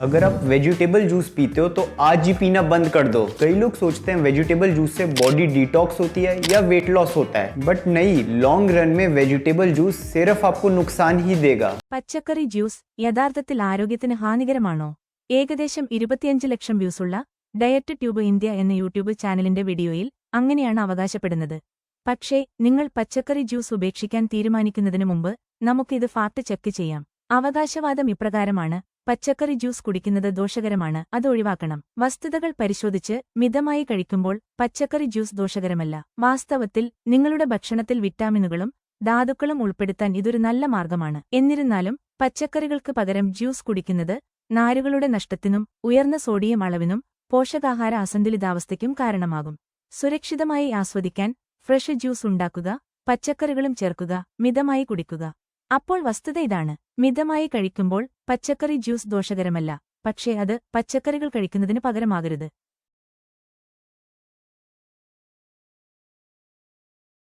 अगर आप vegetable juice पीते हो तो आज ही पीना बंद कर दो कई लोग सोचते हैं वेजिटेबल जूस से बॉडी डिटॉक्स होती है या वेट लॉस होता है बट नहीं लॉन्ग रन में वेजिटेबल जूस सिर्फ आपको नुकसान ही देगा പച്ചക്കറി ജ്യൂസ് യഥാർത്ഥത്തിൽ ആരോഗ്യത്തിന് ഹാനികരമാണോ ഏകദേശം ഇരുപത്തിയഞ്ച് ലക്ഷം വ്യൂസുള്ള ഡയറ്റ് ട്യൂബ് ഇന്ത്യ എന്ന യൂട്യൂബ് ചാനലിന്റെ വീഡിയോയിൽ അങ്ങനെയാണ് അവകാശപ്പെടുന്നത് പക്ഷേ നിങ്ങൾ പച്ചക്കറി ജ്യൂസ് ഉപേക്ഷിക്കാൻ തീരുമാനിക്കുന്നതിനു മുമ്പ് നമുക്കിത് ഫാക്ട് ചെക്ക് ചെയ്യാം അവകാശവാദം ഇപ്രകാരമാണ് പച്ചക്കറി ജ്യൂസ് കുടിക്കുന്നത് ദോഷകരമാണ് അത് ഒഴിവാക്കണം. വസ്തുതകൾ പരിശോധിച്ച് മിതമായി കഴിക്കുമ്പോൾ പച്ചക്കറി ജ്യൂസ് ദോഷകരമല്ല. വാസ്തവത്തിൽ നിങ്ങളുടെ ഭക്ഷണത്തിൽ വിറ്റാമിനുകളും ധാതുക്കളും ഉൾപ്പെടുത്താൻ ഇതൊരു നല്ല മാർഗമാണ്. എന്നിരുന്നാലും പച്ചക്കറികൾക്ക് പകരം ജ്യൂസ് കുടിക്കുന്നത് നാരുകളുടെ നഷ്ടത്തിനും ഉയർന്ന സോഡിയം അളവിനും പോഷകാഹാര അസന്തുലിതാവസ്ഥയ്ക്കും കാരണമാകും. സുരക്ഷിതമായി ആസ്വദിക്കാൻ ഫ്രഷ് ജ്യൂസ് ഉണ്ടാക്കുക പച്ചക്കറികളും ചേർക്കുക മിതമായി കുടിക്കുക. അപ്പോൾ വസ്തുത ഇതാണ്. മിതമായി കഴിക്കുമ്പോൾ പച്ചക്കറി ജ്യൂസ് ദോഷകരമല്ല. പക്ഷേ അത് പച്ചക്കറികൾ കഴിക്കുന്നതിന് പകരമാകരുത്.